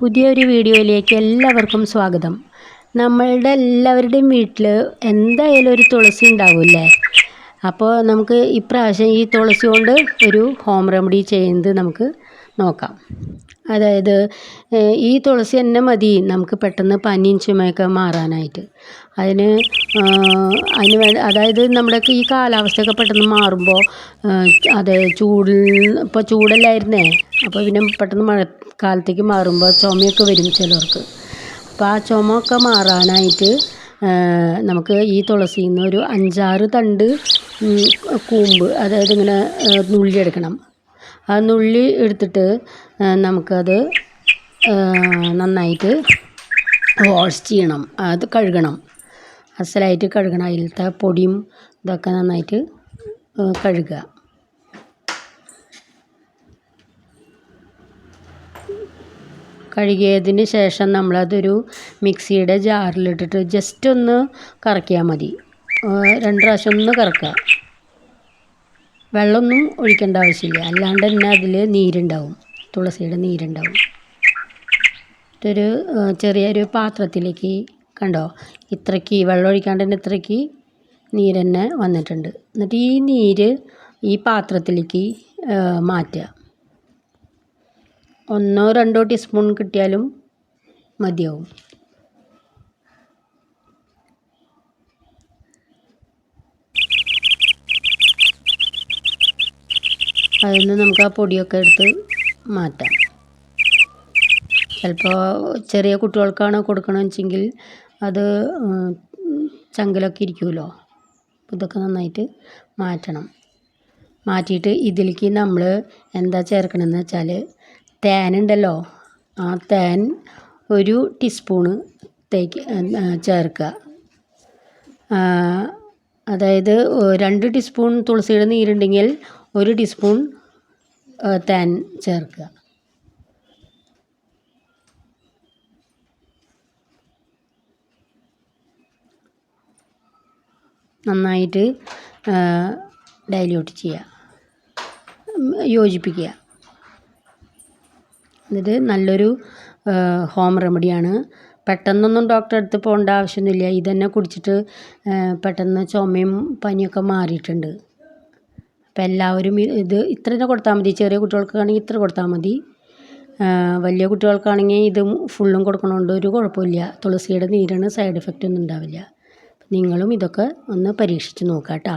പുതിയൊരു വീഡിയോയിലേക്ക് എല്ലാവർക്കും സ്വാഗതം. നമ്മളുടെ എല്ലാവരുടെയും വീട്ടിൽ എന്തായാലും ഒരു തുളസി ഉണ്ടാവില്ലേ? അപ്പോൾ നമുക്ക് ഇപ്രാവശ്യം ഈ തുളസി കൊണ്ട് ഒരു ഹോം റെമഡി ചെയ്യുന്നത് നമുക്ക് നോക്കാം. അതായത് ഈ തുളസി തന്നെ മതി. നമുക്ക് പെട്ടെന്ന് പനിയും ചുമയൊക്കെ മാറാനായിട്ട്. അതിന് അതിന് വേണ്ട അതായത് നമ്മുടെ ഈ കാലാവസ്ഥയൊക്കെ പെട്ടെന്ന് മാറുമ്പോൾ അതെ ചൂടിൽ ഇപ്പോൾ ചൂടല്ലായിരുന്നേ. അപ്പോൾ പിന്നെ പെട്ടെന്ന് മഴക്കാലത്തേക്ക് മാറുമ്പോൾ ചുമയൊക്കെ വരും ചിലർക്ക് അപ്പോൾ ആ ചുമ ഒക്കെ മാറാനായിട്ട് നമുക്ക് ഈ തുളസിയിൽ നിന്ന് ഒരു അഞ്ചാറ് തണ്ട് കൂമ്പ് അതായത് ഇങ്ങനെ നുള്ളിയെടുക്കണം. ആ നുള്ളി എടുത്തിട്ട് നമുക്കത് നന്നായിട്ട് വാഷ് ചെയ്യണം. അത് കഴുകണം. അസലായിട്ട് കഴുകണം. അതിലത്തെ പൊടിയും ഇതൊക്കെ നന്നായിട്ട് കഴുകുക. കഴുകിയതിന് ശേഷം നമ്മളതൊരു മിക്സിയുടെ ജാറിലിട്ടിട്ട് ജസ്റ്റ് ഒന്ന് കറക്കിയാൽ മതി. രണ്ട് പ്രാവശ്യം ഒന്ന് കറക്കുക. വെള്ളമൊന്നും ഒഴിക്കേണ്ട ആവശ്യമില്ല. അല്ലാണ്ട് തന്നെ അതിൽ നീരുണ്ടാവും. തുളസിയുടെ നീരുണ്ടാവും. ഇതൊരു ചെറിയൊരു പാത്രത്തിലേക്ക് കണ്ടോ? ഇത്രയ്ക്ക് വെള്ളം ഒഴിക്കാണ്ട് തന്നെ ഇത്രയ്ക്ക് നീര് തന്നെ വന്നിട്ടുണ്ട്. എന്നിട്ട് ഈ നീര് ഈ പാത്രത്തിലേക്ക് മാറ്റുക. ഒന്നോ രണ്ടോ ടീസ്പൂൺ കിട്ടിയാലും മതിയാവും. അതിൽ നിന്ന് നമുക്ക് ആ പൊടിയൊക്കെ എടുത്ത് മാറ്റാം. ചിലപ്പോൾ ചെറിയ കുട്ടികൾക്കാണ് കൊടുക്കണമെന്ന് വെച്ചെങ്കിൽ അത് ചങ്കിലൊക്കെ ഇരിക്കുമല്ലോ. ഇതൊക്കെ നന്നായിട്ട് മാറ്റണം. മാറ്റിയിട്ട് ഇതിലേക്ക് നമ്മൾ എന്താ ചേർക്കണമെന്ന് വെച്ചാൽ തേനുണ്ടല്ലോ ആ തേൻ ഒരു ടീസ്പൂണ് തേക്ക് ചേർക്കുക. അതായത് രണ്ട് ടീസ്പൂൺ തുളസിയുടെ നീരുണ്ടെങ്കിൽ ഒരു ടീസ്പൂൺ താൻ ചേർക്കുക. നന്നായിട്ട് ഡൈല്യൂട്ട് ചെയ്യുക. യോജിപ്പിക്കുക. എന്നിട്ട് നല്ലൊരു ഹോം റെമഡിയാണ് പെട്ടെന്നൊന്നും ഡോക്ടറെ അടുത്ത് പോകേണ്ട ആവശ്യമൊന്നുമില്ല. ഇതന്നെ കുടിച്ചിട്ട് പെട്ടെന്ന് ചുമയും പനിയൊക്കെ മാറിയിട്ടുണ്ട്. അപ്പം എല്ലാവരും ഇത് ഇത്ര തന്നെ കൊടുത്താൽ മതി. ചെറിയ കുട്ടികൾക്കാണെങ്കിൽ ഇത്ര കൊടുത്താൽ മതി. വലിയ കുട്ടികൾക്കാണെങ്കിൽ ഇത് ഫുള്ളും കൊടുക്കണോണ്ട് ഒരു കുഴപ്പമില്ല. തുളസിയുടെ നീരാണ് സൈഡ് എഫക്റ്റ് ഒന്നും ഉണ്ടാവില്ല. നിങ്ങളും ഇതൊക്കെ ഒന്ന് പരീക്ഷിച്ച് നോക്കാം കേട്ടോ